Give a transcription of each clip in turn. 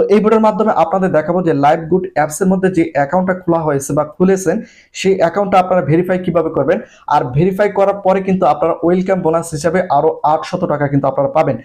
তো এই ভিডিওর মাধ্যমে আপনাদের দেখাবো যে লাইভ গুড অ্যাপস এর মধ্যে যে অ্যাকাউন্টটা খোলা হয়েছে বা খুলেছেন, সেই অ্যাকাউন্টটা আপনারা ভেরিফাই কীভাবে করবেন? আর ভেরিফাই করার পরে কিন্তু আপনারা ওয়েলকাম বোনাস হিসাবে আরও আটশত টাকা কিন্তু আপনারা পাবেন।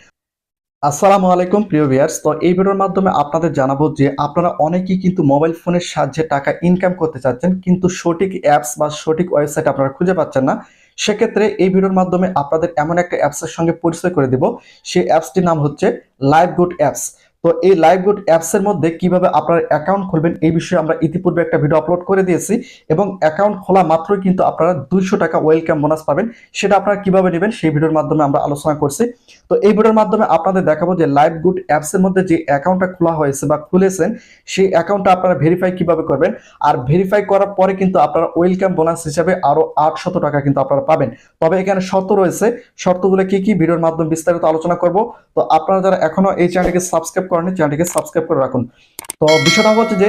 আসসালামু আলাইকুম, প্রিয় ভিয়ার্স তো এই ভিডিওর মাধ্যমে আপনাদের জানাব যে আপনারা অনেকেই কিন্তু মোবাইল ফোনের সাহায্যে টাকা ইনকাম করতে চাচ্ছেন, কিন্তু সঠিক অ্যাপস বা সঠিক ওয়েবসাইট আপনারা খুঁজে পাচ্ছেন না। সেক্ষেত্রে এই ভিডিওর মাধ্যমে আপনাদের এমন একটা অ্যাপসের সঙ্গে পরিচয় করে দিব। সেই অ্যাপসটির নাম হচ্ছে লাইভ গুড অ্যাপস তো এই লাইভ গুড অ্যাপসের মধ্যে কীভাবে আপনার অ্যাকাউন্ট খুলবেন এই বিষয়ে আমরা ইতিপূর্বে একটা ভিডিও আপলোড করে দিয়েছি এবং অ্যাকাউন্ট খোলা মাত্রই কিন্তু আপনারা দুইশো টাকা ওয়েলকাম বোনাস পাবেন। সেটা আপনারা কীভাবে নেবেন সেই ভিডিওর মাধ্যমে আমরা আলোচনা করছি। তো এই ভিডিওর মাধ্যমে আপনাদের দেখাবো যে লাইভ গুড অ্যাপসের মধ্যে যে অ্যাকাউন্টটা খোলা হয়েছে বা খুলেছেন, সেই অ্যাকাউন্টটা আপনারা ভেরিফাই কীভাবে করবেন? আর ভেরিফাই করার পরে কিন্তু আপনারা ওয়েলকাম বোনাস হিসাবে আরও আটশত টাকা কিন্তু আপনারা পাবেন। তবে এখানে শর্ত রয়েছে। শর্তগুলো কি কি? ভিডিওর মাধ্যমে বিস্তারিত আলোচনা করব। তো আপনারা যারা এখনও এই চ্যানেলটিকে সাবস্ক্রাইব করেনি চ্যানেলটিকে সাবস্ক্রাইব করে রাখুন। তো বিষয়টা হচ্ছে যে,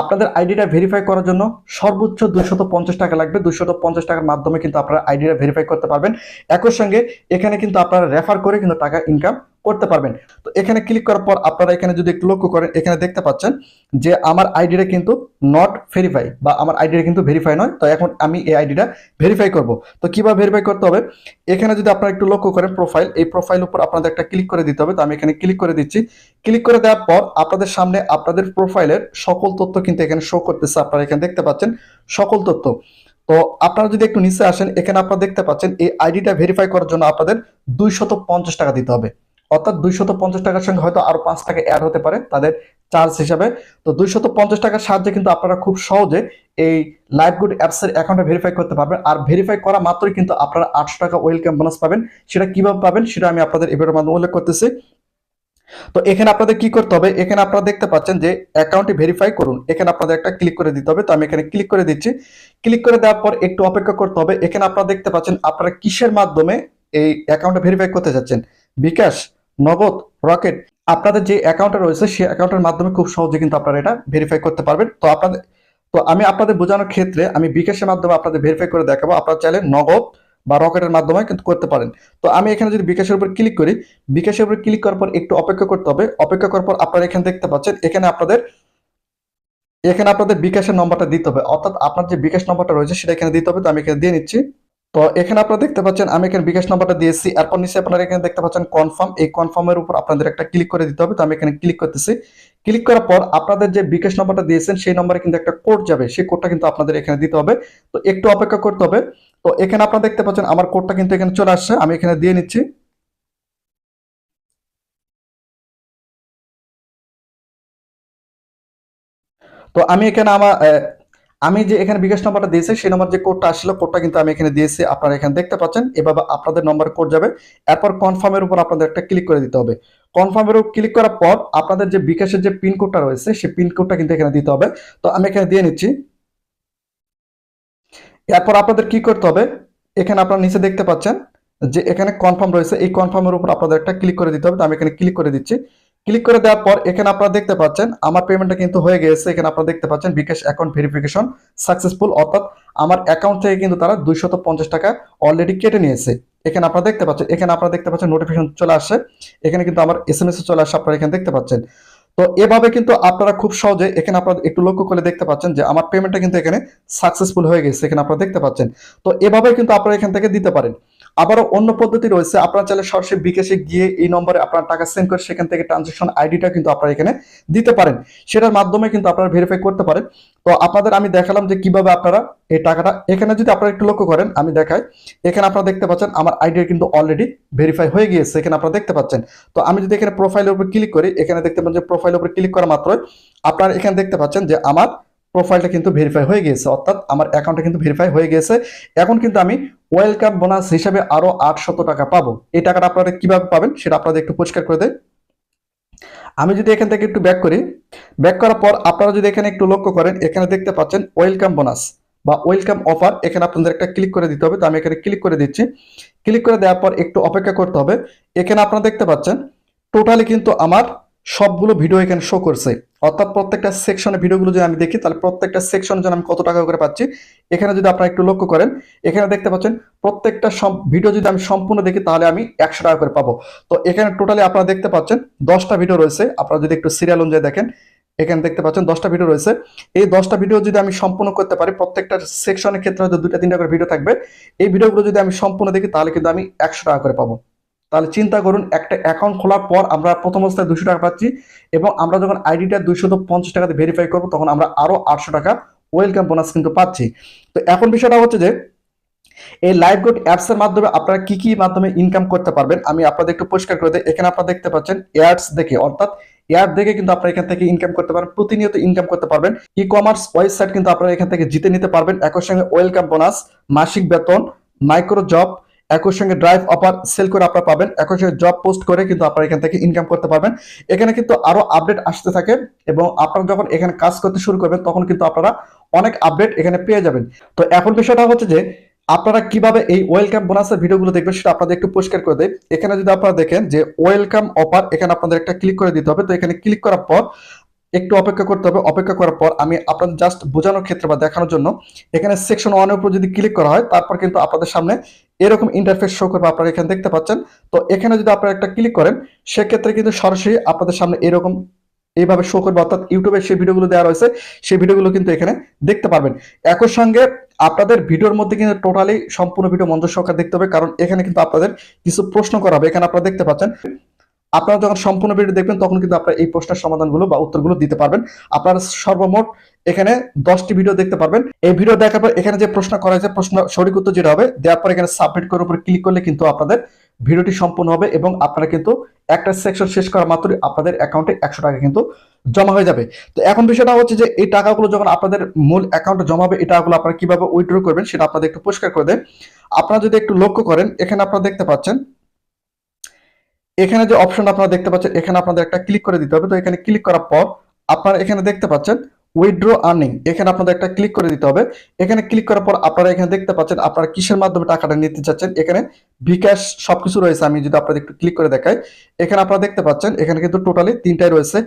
আপনাদের আইডিটা ভেরিফাই করার জন্য সর্বোচ্চ দুইশত পঞ্চাশ টাকা লাগবে। দুইশত পঞ্চাশ টাকার মাধ্যমে কিন্তু আপনারা আইডিটা ভেরিফাই করতে পারবেন। একই সঙ্গে এখানে কিন্তু আপনারা রেফার করে কিন্তু টাকা ইনকাম করতে পারবেন। তো এখানে ক্লিক করার পর আপনারা এখানে যদি একটু লক্ষ্য করেন, এখানে দেখতে পাচ্ছেন যে আমার আইডিটা কিন্তু নট ভেরিফাই বা আমার আইডিটা কিন্তু ভেরিফাই নয়। তো এখন আমি এই আইডিটা ভেরিফাই করব। তো কীভাবে ভেরিফাই করতে হবে? এখানে যদি আপনারা একটু লক্ষ্য করেন প্রোফাইল এই প্রোফাইল উপর আপনাদের একটা ক্লিক করে দিতে হবে। তো আমি এখানে ক্লিক করে দিচ্ছি। ক্লিক করে দেওয়ার পর আপনাদের সামনে আপনাদের প্রোফাইলের সকল তথ্য কিন্তু এখানে শো করতেছে। আপনারা এখানে দেখতে পাচ্ছেন সকল তথ্য। তো আপনারা যদি একটু নিচে আসেন, এখানে আপনারা দেখতে পাচ্ছেন এই আইডিটা ভেরিফাই করার জন্য আপনাদের দুইশত টাকা দিতে হবে। অর্থাৎ দুইশত পঞ্চাশ টাকার সঙ্গে হয়তো আরও পাঁচ টাকা অ্যাড হতে পারে তাদের চার্জ হিসাবে। তো দুইশত পঞ্চাশ টাকার সাহায্যে কিন্তু আপনারা খুব সহজে এই লাইভ গুড অ্যাপস এর অ্যাকাউন্টে ভেরিফাই করতে পারবেন। আর ভেরিফাই করা মাত্রই কিন্তু আপনারা আটশো টাকা ওয়েলকাম বোনাস পাবেন। সেটা কীভাবে পাবেন সেটা আমি আপনাদের এবারের মাধ্যমে উল্লেখ করতেছি। তো এখানে আপনাদের কি করতে হবে? এখানে আপনারা দেখতে পাচ্ছেন যে অ্যাকাউন্টটি ভেরিফাই করুন। এখানে আপনাদের একটা ক্লিক করে দিতে হবে। তো আমি এখানে ক্লিক করে দিচ্ছি। ক্লিক করে দেওয়ার পর একটু অপেক্ষা করতে হবে। এখানে আপনারা দেখতে পাচ্ছেন আপনারা কিসের মাধ্যমে এই অ্যাকাউন্টে ভেরিফাই করতে যাচ্ছেন? বিকাশ। নগদ রকেট আপনাদের যে অ্যাকাউন্টটা রয়েছে, সেই অ্যাকাউন্টের মাধ্যমে খুব সহজে কিন্তু আপনারা এটা ভেরিফাই করতে পারবেন। তো আপনাদের তো আমি আপনাদের বোঝানোর ক্ষেত্রে আমি বিকাশের মাধ্যমে আপনাদের ভেরিফাই করে দেখাবো। আপনারা চাইলে নগদ বা রকেটের মাধ্যমে কিন্তু করতে পারেন। তো আমি এখানে যদি বিকাশের উপর ক্লিক করি, বিকাশের উপর ক্লিক করার পর একটু অপেক্ষা করতে হবে। অপেক্ষা করার পর আপনারা এখানে দেখতে পাচ্ছেন, এখানে আপনাদের এখানে আপনাদের বিকাশের নম্বরটা দিতে হবে। অর্থাৎ আপনার যে বিকাশ নম্বরটা রয়েছে, সেটা এখানে দিতে হবে। তো আমি এখানে দিয়ে নিচ্ছি। তো এখানে আপনারা দেখতে পাচ্ছেন, আমি এখানে বিকাশ নাম্বারটা দিয়েছি। এরপর নিচে আপনারা এখানে দেখতে পাচ্ছেন কনফার্ম এই কনফার্মের উপর আপনাদের একটা ক্লিক করে দিতে হবে। তো আমি এখানে ক্লিক করতেছি। ক্লিক করার পর আপনাদের যে বিকাশ নাম্বারটা দিয়েছেন, সেই নম্বরে কিন্তু একটা কোড যাবে। সেই কোডটা কিন্তু আপনাদের এখানে দিতে হবে। তো একটু অপেক্ষা করতে হবে। তো এখানে আপনারা দেখতে পাচ্ছেন, আমার কোডটা কিন্তু এখানে চলে আসছে। আমি এখানে দিয়ে নিচ্ছি। তো আমি এখানে আমার আমি যে এখানে বিকাশ নাম্বারটা দিয়েছি, সেই নাম্বার যে কোডটা আসছিল কোডটা কিন্তু আমি এখানে দিয়েছি। আপনারা এখানে দেখতে পাচ্ছেন। এভাবে আপনাদের নম্বরে কোড যাবে। এরপর কনফার্মের উপর আপনাদের একটা ক্লিক করে দিতে হবে। কনফার্মের উপর ক্লিক করার পর আপনাদের যে বিকাশের যে পিন কোডটা রয়েছে, সেই পিন কোডটা কিন্তু এখানে দিতে হবে। তো আমি এখানে দিয়ে নিচ্ছি। এরপর আপনাদের কি করতে হবে? এখানে আপনারা নিচে দেখতে পাচ্ছেন যে এখানে কনফার্ম রয়েছে। এই কনফার্মের উপর আপনাদের একটা ক্লিক করে দিতে হবে। তো আমি এখানে ক্লিক করে দিচ্ছি। ক্লিক করে দেওয়ার পর এখানে আপনারা দেখতে পাচ্ছেন, আমার পেমেন্টটা কিন্তু হয়ে গেছে এখানে আপনারা দেখতে পাচ্ছেন, বিকাশ অ্যাকাউন্ট ভেরিফিকেশন সাকসেসফুল অর্থাৎ আমার অ্যাকাউন্ট থেকে কিন্তু তারা দুইশত টাকা অলরেডি কেটে নিয়েছে। এখানে আপনারা দেখতে পাচ্ছেন, এখানে আপনারা দেখতে পাচ্ছেন নোটিফিকেশন চলে আসছে। এখানে কিন্তু আমার এস এম চলে আসছে, আপনারা এখানে দেখতে পাচ্ছেন। তো এভাবে কিন্তু আপনারা খুব সহজে এখানে আপনারা একটু লক্ষ্য করে দেখতে পাচ্ছেন যে আমার পেমেন্টটা কিন্তু এখানে সাকসেসফুল হয়ে গেছে, এখানে আপনারা দেখতে পাচ্ছেন। তো এভাবে কিন্তু আপনারা এখান থেকে দিতে পারেন। আবারও অন্য পদ্ধতি রয়েছে। আপনারা চাইলে সরাসরি বিকাশে গিয়ে এই নম্বরে আপনার টাকা সেন্ড করে সেখান থেকে ট্রানজেকশন আইডিটা কিন্তু আপনারা এখানে দিতে পারেন। সেটার মাধ্যমে কিন্তু আপনারা ভেরিফাই করতে পারেন। তো আপনাদের আমি দেখালাম যে কীভাবে আপনারা এই টাকাটা এখানে যদি আপনারা একটু লক্ষ্য করেন, আমি দেখাই। এখানে আপনারা দেখতে পাচ্ছেন, আমার আইডি কিন্তু অলরেডি ভেরিফাই হয়ে গিয়েছে। এখানে আপনারা দেখতে পাচ্ছেন। তো আমি যদি এখানে প্রোফাইলের উপর ক্লিক করি, এখানে দেখতে পাচ্ছেন যে প্রোফাইলের উপর ক্লিক করা মাত্রই আপনারা এখানে দেখতে পাচ্ছেন যে আমার প্রোফাইলটা কিন্তু ভেরিফাই হয়ে গিয়েছে, অর্থাৎ আমার অ্যাকাউন্টটা কিন্তু ভেরিফাই হয়ে গিয়েছে। এখন কিন্তু আমি ওয়েলকাম বোনাস হিসাবে আরও আটশত টাকা পাবো। এই টাকাটা আপনারা কীভাবে পাবেন সেটা আপনাদের একটু পরিষ্কার করে দেয় আমি যদি এখান থেকে একটু ব্যাক করি ব্যাক করার পর আপনারা যদি এখানে একটু লক্ষ্য করেন, এখানে দেখতে পাচ্ছেন ওয়েলকাম বোনাস বা ওয়েলকাম অফার এখানে আপনাদের একটা ক্লিক করে দিতে হবে, তো আমি এখানে ক্লিক করে দিচ্ছি। ক্লিক করে দেওয়ার পর একটু অপেক্ষা করতে হবে। এখানে আপনারা দেখতে পাচ্ছেন টোটালি কিন্তু আমার সবগুলো ভিডিও এখানে শো করছে। অর্থাৎ প্রত্যেকটা সেকশনে ভিডিওগুলো যদি আমি দেখি, তাহলে প্রত্যেকটা সেকশন যেন আমি কত টাকা করে পাচ্ছি, এখানে যদি আপনারা একটু লক্ষ্য করেন, এখানে দেখতে পাচ্ছেন, প্রত্যেকটা ভিডিও যদি আমি সম্পূর্ণ দেখি, তাহলে আমি একশো টাকা করে পাবো। তো এখানে টোটালি আপনারা দেখতে পাচ্ছেন, দশটা ভিডিও রয়েছে। আপনারা যদি একটু সিরিয়াল অনুযায়ী দেখেন, এখানে দেখতে পাচ্ছেন, দশটা ভিডিও রয়েছে। এই দশটা ভিডিও যদি আমি সম্পূর্ণ করতে পারি, প্রত্যেকটা সেকশনের ক্ষেত্রে হয়তো দুটা তিনটা করে ভিডিও থাকবে। এই ভিডিওগুলো যদি আমি সম্পূর্ণ দেখি, তাহলে কিন্তু আমি একশো টাকা করে পাবো। তাহলে চিন্তা করুন, একটা অ্যাকাউন্ট খোলার পর আমরা প্রথম অবস্থায় দুশো টাকা পাচ্ছি এবং আমরা যখন আইডিটা দুইশো পঞ্চাশ টাকাতে ভেরিফাই করব, তখন আমরা আরও আটশো টাকা ওয়েলকাম বোনাস কিন্তু পাচ্ছি। তো এখন বিষয়টা হচ্ছে যে, এই লাইভ গুড অ্যাপস এর মাধ্যমে আপনারা কি কি মাধ্যমে ইনকাম করতে পারবেন, আমি আপনাদের একটু পরিষ্কার করে দিই। এখানে আপনারা দেখতে পাচ্ছেন এয়ার্স দেখে, অর্থাৎ এয়ার দেখে কিন্তু আপনারা এখান থেকে ইনকাম করতে পারেন, প্রতিনিয়ত ইনকাম করতে পারবেন। ই কমার্স ওয়েবসাইট কিন্তু আপনারা এখান থেকে জিতে নিতে পারবেন। একই সঙ্গে ওয়েলকাম বোনাস মাসিক বেতন মাইক্রো জব একই সঙ্গে ড্রাইভ অফার সেল করে আপনারা পাবেন। একই সঙ্গে জব পোস্ট করে কিন্তু আপনারা এখান থেকে ইনকাম করতে পারবেন। এখানে কিন্তু আরও আপডেট আসতে থাকে এবং আপনারা যখন এখানে কাজ করতে শুরু করবেন, তখন কিন্তু আপনারা অনেক আপডেট এখানে পেয়ে যাবেন। তো এখন বিষয়টা হচ্ছে যে, আপনারা কীভাবে এই ওয়েলকাম বোনাসের ভিডিওগুলো দেখবেন সেটা আপনাদের একটু পরিষ্কার করে দেয় এখানে যদি আপনারা দেখেন যে ওয়েলকাম অফার এখানে আপনাদের একটা ক্লিক করে দিতে হবে। তো এখানে ক্লিক করার পর একটু অপেক্ষা করতে হবে। অপেক্ষা করার পর আমি আপনাদের জাস্ট বোঝানোর ক্ষেত্রে বা দেখানোর জন্য এখানে সেকশন ওয়ানের উপর যদি ক্লিক করা হয়, তারপর কিন্তু আপনাদের সামনে এরকম ইন্টারফেস শো করবে আপনারা এখানে দেখতে পাচ্ছেন। তো এখানে যদি আপনারা একটা ক্লিক করেন, সেক্ষেত্রে কিন্তু সরাসরি আপনাদের সামনে এরকম এইভাবে শো করবে। অর্থাৎ ইউটিউবে সেই ভিডিওগুলো দেওয়া রয়েছে, সেই ভিডিওগুলো কিন্তু এখানে দেখতে পারবেন। একই সঙ্গে আপনাদের ভিডিওর মধ্যে কিন্তু টোটালি সম্পূর্ণ ভিডিও মঞ্চ সহকারে দেখতে হবে, কারণ এখানে কিন্তু আপনাদের কিছু প্রশ্ন করা হবে। এখানে আপনারা দেখতে পাচ্ছেন আপনারা যখন সম্পূর্ণ ভিডিও দেখবেন, তখন কিন্তু আপনারা এই প্রশ্নের সমাধানগুলো বা উত্তরগুলো দিতে পারবেন। আপনারা সর্বমোট এখানে দশটি ভিডিও দেখতে পারবেন। এই ভিডিও দেখার পর এখানে যে প্রশ্ন করা হয়েছে, প্রশ্ন সঠিক উত্তর যেটা হবে, দেওয়ার পর এখানে সাবমিট করার উপর ক্লিক করলে কিন্তু আপনাদের ভিডিওটি সম্পূর্ণ হবে এবং আপনারা কিন্তু একটা সেকশন শেষ করা মাত্রই আপনাদের অ্যাকাউন্টে একশো টাকা কিন্তু জমা হয়ে যাবে। তো এখন বিষয়টা হচ্ছে যে, এই টাকাগুলো যখন আপনাদের মূল অ্যাকাউন্টে জমা হবে, এই টাকাগুলো আপনারা কীভাবে উইথড্র করবেন সেটা আপনাদের একটু পরিষ্কার করে দেন। আপনারা যদি একটু লক্ষ্য করেন, এখানে আপনারা দেখতে পাচ্ছেন এখানে যে অপশন আপনারা দেখতে পাচ্ছেন, এখানে আপনাদের একটা ক্লিক করে দিতে হবে। তো এখানে ক্লিক করার পর আপনারা এখানে দেখতে পাচ্ছেন উইথড্র আর্নিং এখানে আপনাদের একটা ক্লিক করে দিতে হবে। এখানে ক্লিক করার পর আপনারা এখানে দেখতে পাচ্ছেন, আপনারা কিসের মাধ্যমে টাকাটা নিতে চাচ্ছেন? এখানে বিকাশ সবকিছু রয়েছে, আমি যদি আপনাদের একটু ক্লিক করে দেখাই। এখানে আপনারা দেখতে পাচ্ছেন, এখানে কিন্তু টোটালি তিনটাই রয়েছে।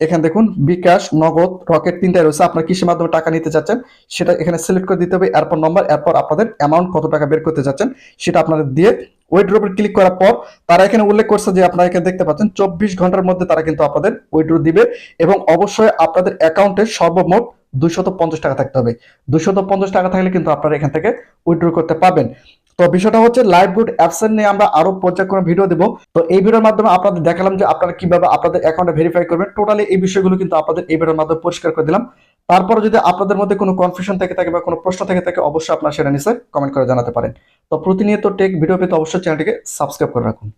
এখানে দেখুন বিকাশ নগদ রকেট তিনটাই রয়েছে। আপনার কিসের মাধ্যমে টাকা নিতে চাচ্ছেন, সেটা এখানে সিলেক্ট করে দিতে হবে। এরপর নম্বর এরপর আপনাদের অ্যামাউন্ট কত টাকা বের করতে চাচ্ছেন, সেটা আপনাদের দিয়ে উইড্রো উপর ক্লিক করার পর তারা এখানে উল্লেখ করছে যে আপনারা এখানে দেখতে পাচ্ছেন, চব্বিশ ঘণ্টার মধ্যে তারা কিন্তু আপনাদের উইড্রো দিবে এবং অবশ্যই আপনাদের অ্যাকাউন্টে সর্বমোট দুইশত পঞ্চাশ টাকা থাকতে হবে। দুইশত পঞ্চাশ টাকা থাকলে কিন্তু আপনারা এখান থেকে উইড্রো করতে পারবেন। তো বিষয়টা হচ্ছে লাইভ গুড অ্যাপস নিয়ে আমরা আরও পর্যায়ক্রমে ভিডিও দেবো। তো এই ভিডিওর মাধ্যমে আপনাদের দেখালাম যে আপনারা কীভাবে আপনাদের অ্যাকাউন্টে ভেরিফাই করবেন। টোটালি এই বিষয়গুলো কিন্তু আপনাদের এই ভিডিওর মাধ্যমে পরিষ্কার করে দিলাম। তারপরে যদি আপনাদের মধ্যে কোনো কনফিউশন থেকে থাকে বা কোনো প্রশ্ন থেকে থাকে, অবশ্যই আপনারা সেটা নিচে কমেন্ট করে জানাতে পারেন। তো প্রতিনিয়ত টেক ভিডিও পেতে অবশ্যই চ্যানেলটিকে সাবস্ক্রাইব করে রাখুন।